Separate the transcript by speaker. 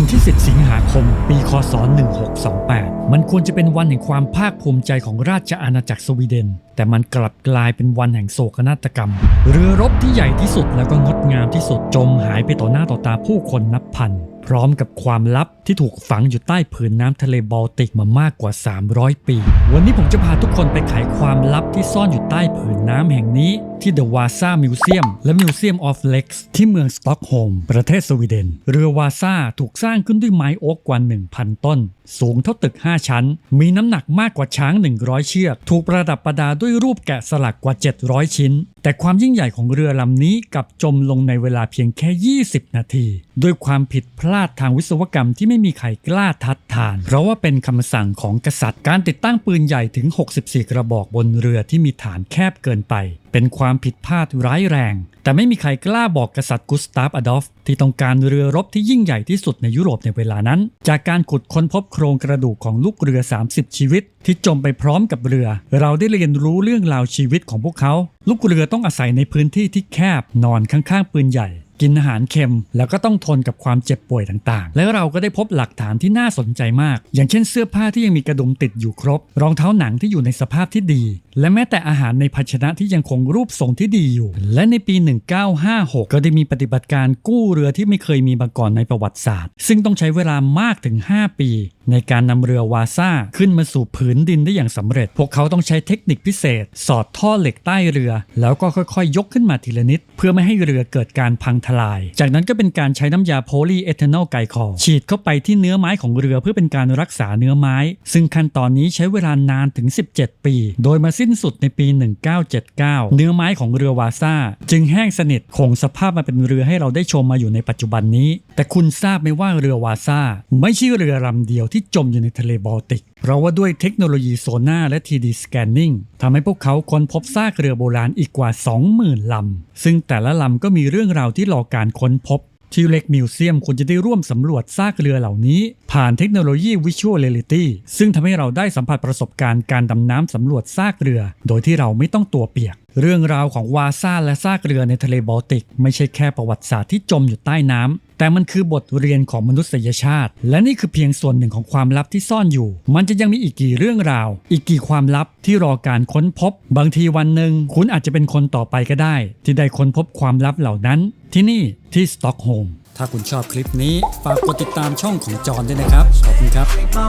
Speaker 1: วันที่ 10 สิงหาคม ปี คศ 1628 มันควรจะเป็นวันแห่งความภาคภูมิใจของราชอาณาจักรสวีเดน แต่มันกลับกลายเป็นวันแห่งโศกนาฏกรรม เรือรบที่ใหญ่ที่สุดแล้วก็งดงามที่สุดจมหายไปต่อหน้าต่อตาผู้คนนับพัน พร้อมกับความลับที่ถูกฝังอยู่ใต้ผืนน้ำทะเลบอลติกมามากกว่า 300 ปี วันนี้ผมจะพาทุกคนไปไขความลับที่ซ่อนอยู่ใต้ผืนน้ำแห่งนี้ที่ The Vasa Museum และ Museum of Lakes ที่เมืองสต็อกโฮล์มประเทศสวีเดน เรือวาซาถูกสร้างขึ้นด้วยไม้โอ๊กกว่า 1,000 ต้น สูงเท่าตึก 5 ชั้น มีน้ำหนักมากกว่าช้าง 100 เชือก ถูกประดับประดาด้วยรูปแกะสลักกว่า 700 ชิ้น แต่ความยิ่งใหญ่ของเรือลำนี้กับจมลงในเวลาเพียงแค่ 20 นาที ด้วยความผิดพลาดทางวิศวกรรมที่ไม่มีใครกล้าทัดทาน เพราะว่าเป็นคำสั่งของกษัตริย์ การติดตั้งปืนใหญ่ถึง 64 กระบอกบนเรือที่มีฐานแคบเกินไปเป็นความผิดพลาดร้ายแรง แต่ไม่มีใครกล้าบอกกษัตริย์กุสตาฟอดอล์ฟที่ต้องการเรือรบที่ยิ่งใหญ่ที่สุดในยุโรปในเวลานั้น จากการขุดค้นพบโครงกระดูกของลูกเรือ 30 ชีวิต ที่จมไปพร้อมกับเรือ เราได้เรียนรู้เรื่องราวชีวิตของพวกเขา ลูกเรือต้องอาศัยในพื้นที่ที่แคบนอนข้างๆปืนใหญ่ กินอาหารเค็ม แล้วก็ต้องทนกับความเจ็บป่วยต่างๆ แล้วเราก็ได้พบหลักฐานที่น่าสนใจมาก อย่างเช่นเสื้อผ้าที่ยังมีกระดุมติดอยู่ครบ รองเท้าหนังที่อยู่ในสภาพที่ดี และแม้แต่อาหารในภาชนะที่ยังคงรูปทรงที่ดีอยู่ และในปี 1956 ก็ได้มีปฏิบัติการกู้เรือที่ไม่เคยมีมาก่อนในประวัติศาสตร์ ซึ่งต้องใช้เวลามากถึง 5 ปี ในการนำเรือวาซ่าขึ้นมาสู่ผืนดินได้อย่างสำเร็จ พวกเขาต้องใช้เทคนิคพิเศษ สอดท่อเหล็กใต้เรือ แล้วก็ค่อยๆยกขึ้นมาทีละนิด เพื่อไม่ให้เรือเกิดการพังทลาย จากนั้นก็เป็นการใช้น้ำยาโพลีเอทานอลไกคอลฉีดเข้าไปที่เนื้อไม้ของเรือเพื่อเป็นการรักษาเนื้อไม้ ซึ่งขั้นตอนนี้ใช้เวลานานถึง 17 ปี โดยมาสิ้นสุดในปี 1979 เนื้อไม้ของเรือวาซ่า จึงแห้งสนิทคงสภาพมาเป็นเรือให้เราได้ชมมาอยู่ในปัจจุบันนี้ แต่คุณทราบไหมว่าเรือวาซ่า ไม่ใช่เรือลำเดียวที่จมอยู่ในทะเลบอลติก เพราะว่าด้วยเทคโนโลยีโซน่าและ 3D Scanning ทำให้พวกเขาค้นพบซากเรือโบราณอีกกว่า 20,000 ลำ ซึ่งแต่ละลำก็มีเรื่องราวที่รอการค้นพบที่เล็กมิวเซียมควรจะได้ร่วมสำรวจซากเรือเหล่านี้ ผ่านเทคโนโลยี Visual Reality ซึ่งทำให้เราได้สัมผัสประสบการณ์การดำน้ำสำรวจซากเรือ โดยที่เราไม่ต้องตัวเปียก เรื่องราวของวาซ่าและซากเรือในทะเลบอลติก ไม่ใช่แค่ประวัติศาสตร์ที่จมอยู่ใต้น้ำแต่มันคือบทเรียนของมนุษยชาติ และนี่คือเพียงส่วนหนึ่งของความลับที่ซ่อนอยู่ มันจะยังมีอีกกี่เรื่องราว อีกกี่ความลับที่รอการค้นพบ บางทีวันหนึ่งคุณอาจจะเป็นคนต่อไปก็ได้ ที่ได้ค้นพบความลับเหล่านั้น ที่นี่ที่สต็อกโฮล์มถ้าคุณชอบคลิปนี้ฝากกดติดตามช่องของจอห์นด้วยนะครับขอบคุณครับ
Speaker 2: My